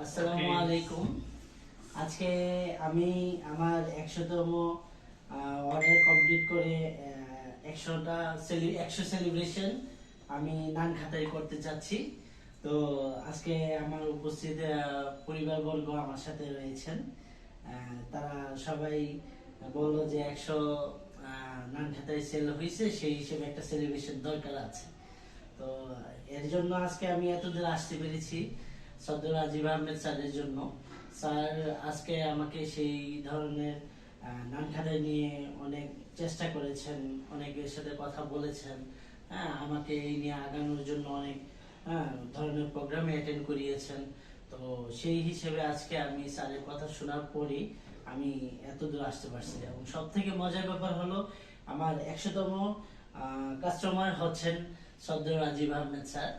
আসসালামু আলাইকুম। আজকে আমি আমার একশোতম অর্ডার কমপ্লিট করে একশোটা একশো সেলিব্রেশন আমি নান খাতায় করতে চাচ্ছি। তো আজকে আমার উপস্থিত পরিবারবর্গ আমার সাথে রয়েছেন। তারা সবাই বলল যে একশো নান খাতায় সেল হয়েছে সেই হিসেবে একটা সেলিব্রেশন দরকার আছে। তো এর জন্য আজকে আমি এতদূর আসতে পেরেছি। সদ্য রাজীব আহমেদ স্যারের জন্য। স্যার আজকে আমাকে সেই ধরনের আহ, নান খাতায় নিয়ে অনেক চেষ্টা করেছেন অনেকের সাথে কথা বলেছেন। হ্যাঁ আমাকে এই নিয়ে আগানোর জন্য অনেক হ্যাঁ, ধরনের প্রোগ্রামে অ্যাটেন্ড করিয়েছেন। তো সেই হিসেবে আজকে আমি স্যারের কথা শোনার পরই আমি এত দূর আসতে পারছি এবং সব থেকে মজার ব্যাপার হলো আমার একশোতম কাস্টমার হচ্ছেন সদ্য রাজীব আহমেদ স্যার।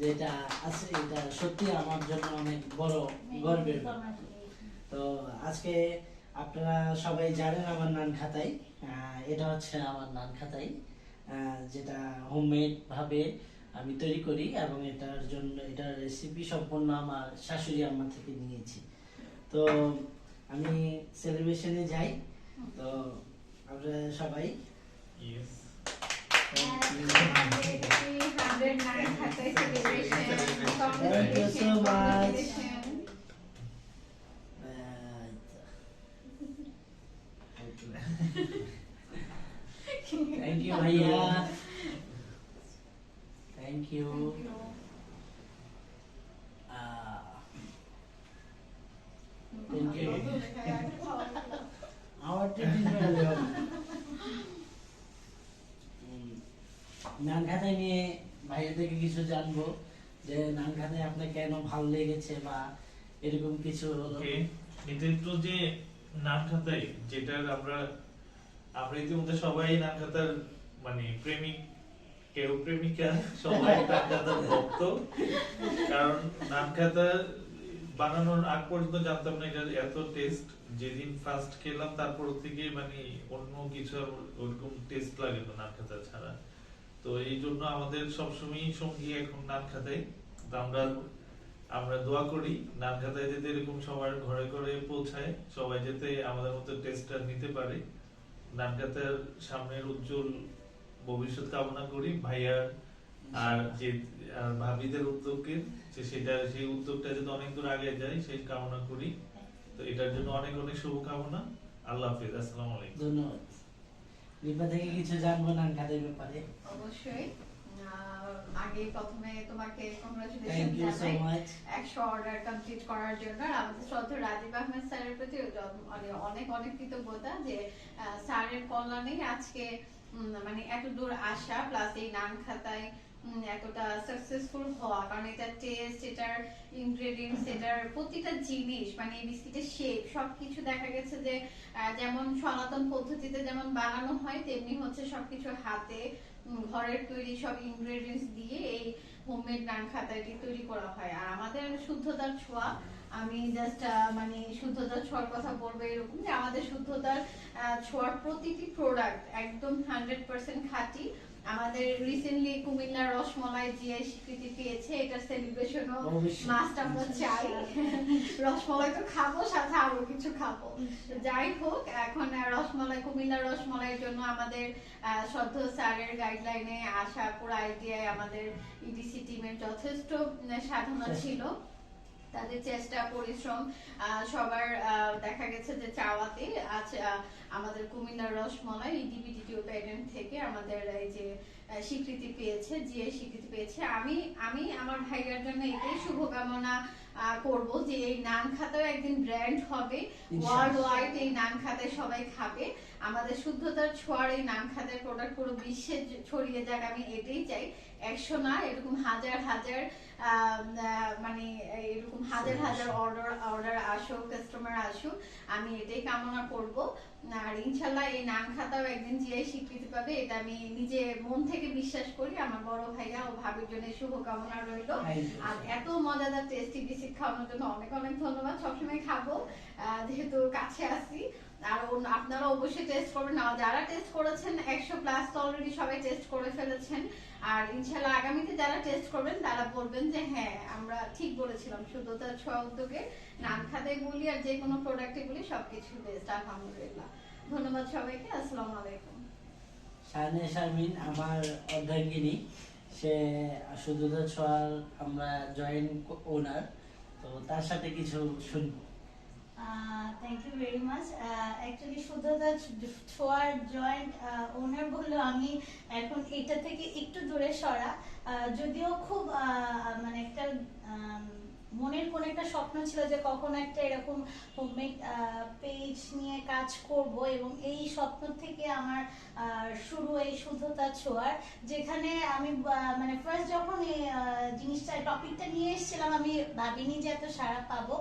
যেটা আছে, এটা সত্যি আমার জন্য অনেক বড় গর্বের। তো আজকে আপনারা সবাই জানেন আমার নান খাতাই এটা হচ্ছে আমার নান খাতাই যেটা হোমমেড ভাবে আমি তৈরি করি এবং এটার জন্য, এটার রেসিপি সম্পূর্ণ আমার শাশুড়ি আম্মা থেকে নিয়েছি তো আমি সেলিব্রেশনে যাই তো আপনারা সবাই Yes. Thank you. So much. নান খাতায় নিয়ে ভাইয়া থেকে কিছু জানব যে নান খাতায় আপনার কেন ভালো লেগেছে বা এরকম কিছু হলো. এটা একটু যে নাম খাতাই যেটার আমরা আমরা ইতিমধ্যে সবাই নাম খাতার মানে প্রেমিক, কেউ প্রেমিকা, সবাই নাম খাতার ভক্ত। কারণ নাটখাতা বানানোর আগ পর্যন্ত জানতাম না, এটার এত টেস্ট যেদিন ফার্স্ট খেলাম, তারপর থেকে মানে অন্য কিছু ওরকম টেস্ট লাগে না নাম খাতা ছাড়া। তো এই জন্য আমাদের সবসময় সঙ্গী এখন নাম খাতাই তো আমরা আমরা দোয়া করি নাম খাতায় যাতে এরকম সবার ঘরে ঘরে পৌঁছায়, সবাই যাতে আমাদের মতো টেস্টটা নিতে পারে। নাম খাতার সামনের উজ্জ্বল ভবিষ্যৎ কামনা করি, ভাইয়ার আর যে ভাবিদের সেটা সেই উদ্যোগটা যাতে অনেক দূর আগে যায়, সেই কামনা করি। তো এটার জন্য অনেক অনেক শুভকামনা। আল্লাহ হাফিজ, আসসালামু আলাইকুম। ধন্যবাদ। লিপা থেকে কিছু জানব না ব্যাপারে। অবশ্যই। আগে প্রথমে তোমাকে কংগ্রাচুলেশন জানাই। অর্ডার কমপ্লিট করার জন্য। আমাদের শ্রদ্ধা রাজীব আহমেদ স্যারের প্রতি মানে অনেক অনেক কৃতজ্ঞতা যে স্যারের কল্যাণে আজকে মানে এত দূর আসা প্লাস এই নাম খাতায় এতটা সাকসেসফুল হওয়া, কারণ এটার টেস্ট এটার ইনগ্রেডিয়েন্টস এটার প্রতিটা জিনিস মানে এই বিস্কিটের শেপ সবকিছু দেখা গেছে যে যেমন সনাতন পদ্ধতিতে যেমন বানানো হয়, তেমনি হচ্ছে সবকিছু হাতে ঘরের তৈরি সব ইনগ্রেডিয়েন্টস দিয়ে এই হোমমেড নান খাতাটি তৈরি করা হয়। আর আমাদের শুদ্ধতার ছোঁয়া, আমি জাস্ট মানে শুদ্ধতার ছোঁয়ার কথা বলব এরকম যে আমাদের শুদ্ধতার ছোঁয়ার প্রতিটি প্রোডাক্ট একদম হান্ড্রেড পার্সেন্ট খাঁটি আমাদের রিসেন্টলি কুমিল্লার রসমলাই জিআই স্বীকৃতি পেয়েছে এটা সেলিব্রেশনও অবশ্যই। মাস্ট আমরা চাই রসমলাই তো খাব সাথে আরও কিছু খাব। যাই হোক এখন রসমলাই কুমিল্লার রসমলাইয়ের জন্য আমাদের আহ, শ্রদ্ধ স্যারের গাইডলাইনে আসা পুরো আইডিয়ায় আমাদের ইডিসি টিমের যথেষ্ট সাধনা ছিল। তাদের চেষ্টা, পরিশ্রম সবার দেখা গেছে যে চাওয়াতে আজ আমাদের কুমিল্লার রসমলাই এই ডিবিটিটিও প্যাটার্ন থেকে আমাদের এই যে স্বীকৃতি পেয়েছে, যে স্বীকৃতি পেয়েছে। আমি আমি আমার ভাইয়ার জন্য এটাই শুভকামনা করব যে এই নান খাতাও একদিন ব্র্যান্ড হবে। ওয়ার্ল্ড ওয়াইড এই নান খাতায় সবাই খাবে। আমাদের শুদ্ধতার ছোঁয়ার এই নান খাতের প্রোডাক্ট পুরো বিশ্বে ছড়িয়ে যাক আমি এটাই চাই। একশো না এরকম হাজার হাজার মানে এরকম হাজার হাজার অর্ডার অর্ডার আসুক কাস্টমার আসুক আমি এটাই কামনা করব। আর ইনশাল্লাহ এই নাম খাতাও একদিন জিআই স্বীকৃতি পাবে এটা আমি নিজে মন থেকে বিশ্বাস করি। আমার বড় ভাইয়া ও ভাবির জন্য শুভকামনা রইল। আর এত মজাদার টেস্টি বিস্কিট খাওয়ানোর জন্য অনেক অনেক ধন্যবাদ। সবসময় খাব। যেহেতু কাছে আসি আর আপনারা অবশ্যই টেস্ট করবেন। আর যারা টেস্ট করেছেন, একশো প্লাস তো অলরেডি সবাই টেস্ট করে ফেলেছেন। আর ইনশাল্লাহ আগামীতে যারা টেস্ট করবেন, তারা বলবেন যে হ্যাঁ আমরা ঠিক বলেছিলাম। শুদ্ধতা ছোঁয়া উদ্যোগে নাম খাতে বলি আর যে কোনো প্রোডাক্টে বলি সবকিছু বেস্ট আলহামদুলিল্লাহ। ধন্যবাদ সবাইকে। আসসালামু আলাইকুম। শাহানে শারমিন, আমার অর্ধাঙ্গিনী সে শুধুদা ছোঁয়ার আমরা জয়েন্ট ওনার তো তার সাথে কিছু শুনব। Thank you very much actually শুদ্ধতা ছোয়ার জয়েন্ট ওনার বলল আমি এখন এটা থেকে একটু দূরে সরা। যদিও খুব মানে একটা মনের কোন একটা স্বপ্ন ছিল যে কখন একটা এরকম হোমমেড পেজ নিয়ে কাজ করব এবং এই স্বপ্ন থেকে আমার শুরু এই শুদ্ধতা ছোঁয়ার, যেখানে আমি মানে ফার্স্ট যখন জিনিসটা টপিকটা নিয়ে এসেছিলাম, আমি ভাবিনি যে এত সারা পাবো।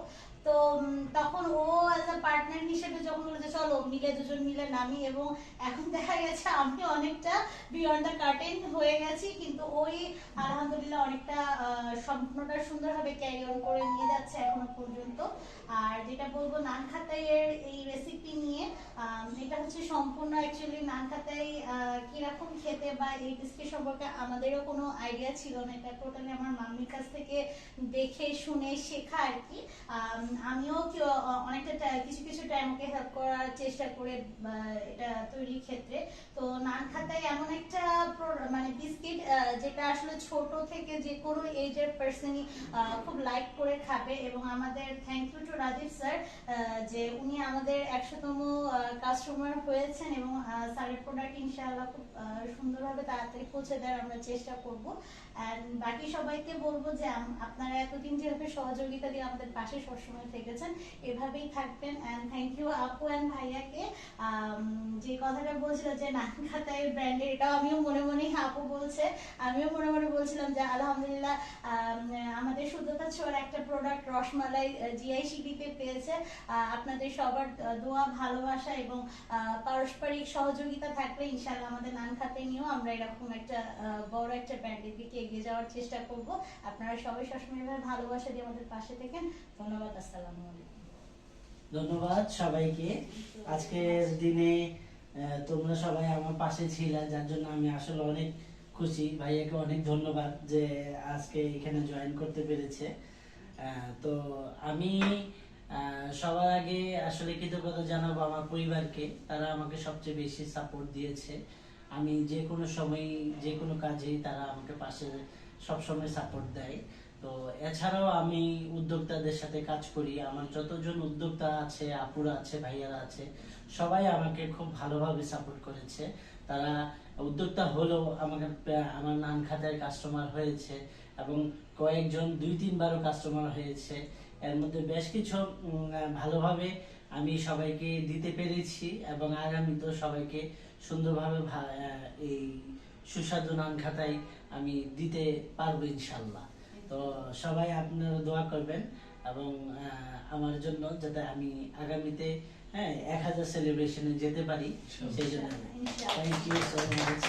তো পার্টনার হিসেবে যখন বলেছে চলো, মিলে দুজন মিলে নামি এবং এখন দেখা গেছে আমি অনেকটা বিয়ন্ড দ্য কার্টেন হয়ে গেছি, কিন্তু ওই আলহামদুলিল্লাহ অনেকটা স্বপ্নটা সুন্দরভাবে ক্যারি অন করে নিয়ে যাচ্ছে এখনও পর্যন্ত। আর যেটা বলব নান খাতাইয়ের এই রেসিপি নিয়ে এটা হচ্ছে সম্পূর্ণ অ্যাকচুয়ালি নান খাতাই কীরকম খেতে বা এই রেসিপি সম্পর্কে আমাদেরও কোনো আইডিয়া ছিল না। এটা টোটালি আমার মাম্মির কাছ থেকে দেখে, শুনে শেখা আর কি। আমিও অনেকটা কিছু কিছু টাইম ওকে হেল্প করার চেষ্টা করে এটা তৈরির ক্ষেত্রে। তো নান খাতায় এমন একটা মানে বিস্কিট যেটা আসলে ছোট থেকে যে কোনো এজের পার্সনই খুব লাইক করে খাবে। এবং আমাদের thank you to Rajib sir যে উনি আমাদের একশোতম কাস্টমার হয়েছেন এবং স্যারের প্রোডাক্ট ইনশাআল্লাহ খুব সুন্দরভাবে তাড়াতাড়ি পৌঁছে দেওয়ার আমরা চেষ্টা করব। অ্যান্ড বাকি সবাইকে বলব যে আপনারা এতদিন যেভাবে সহযোগিতা দিয়ে আমাদের পাশে সবসময় থেকেছেন, এভাবেই থাকবেন। অ্যান্ড থ্যাংক ইউ আপু অ্যান্ড ভাইয়াকে যে কথাটা বলছিল যে নান খাতায় ব্র্যান্ডের এটাও আমিও মনে মনে আপু বলছে। আমিও মনে মনে বলছিলাম যে আলহামদুলিল্লাহ আম, আমাদের শুদ্ধতা ছোঁয়ার একটা প্রোডাক্ট রসমালাই জিআইসিবিতে পেয়েছে। আহ, আপনাদের সবার দোয়া ভালোবাসা এবং পারস্পরিক সহযোগিতা থাকলে ইনশাআল্লাহ আমাদের নান খাতে নিয়েও আমরা এরকম একটা বড় একটা ব্র্যান্ডের দিকে এগিয়ে যাওয়ার চেষ্টা করব। আপনারা সবাই সবসময় ভালোবাসা দিয়ে আমাদের পাশে থাকেন। ধন্যবাদ আসসালামু আলাইকুম। ধন্যবাদ সবাইকে। আজকের দিনে তোমরা সবাই আমার পাশে ছিলে, যার জন্য আমি আসলে অনেক খুশি। ভাইয়াকে অনেক ধন্যবাদ যে আজকে এখানে জয়েন করতে পেরেছে। তো আমি সবার আগে আসলে কৃতজ্ঞতা জানাব আমার পরিবারকে। তারা আমাকে সবচেয়ে বেশি সাপোর্ট দিয়েছে। আমি যে কোনো সময়, যে কোনো কাজেই তারা আমাকে পাশে সবসময় সাপোর্ট দেয়। তো এছাড়াও আমি উদ্যোক্তাদের সাথে কাজ করি, আমার যতজন উদ্যোক্তা আছে, আপুরা আছে, ভাইয়ারা আছে, সবাই আমাকে খুব ভালোভাবে সাপোর্ট করেছে। তারা উদ্যোক্তা হলেও আমাকে আমার নান খাতায় কাস্টমার হয়েছে এবং কয়েকজন, দুই তিনবারও কাস্টমার হয়েছে। এর মধ্যে বেশ কিছু ভালোভাবে আমি সবাইকে দিতে পেরেছি এবং আগামীতেও সবাইকে সুন্দরভাবে এই সুস্বাদু নান খাতায় আমি দিতে পারব ইনশাল্লাহ তো সবাই আপনারা দোয়া করবেন এবং আমার জন্য যাতে আমি আগামীতে হ্যাঁ এক হাজার সেলিব্রেশনে যেতে পারি সেই জন্য। Thank you so much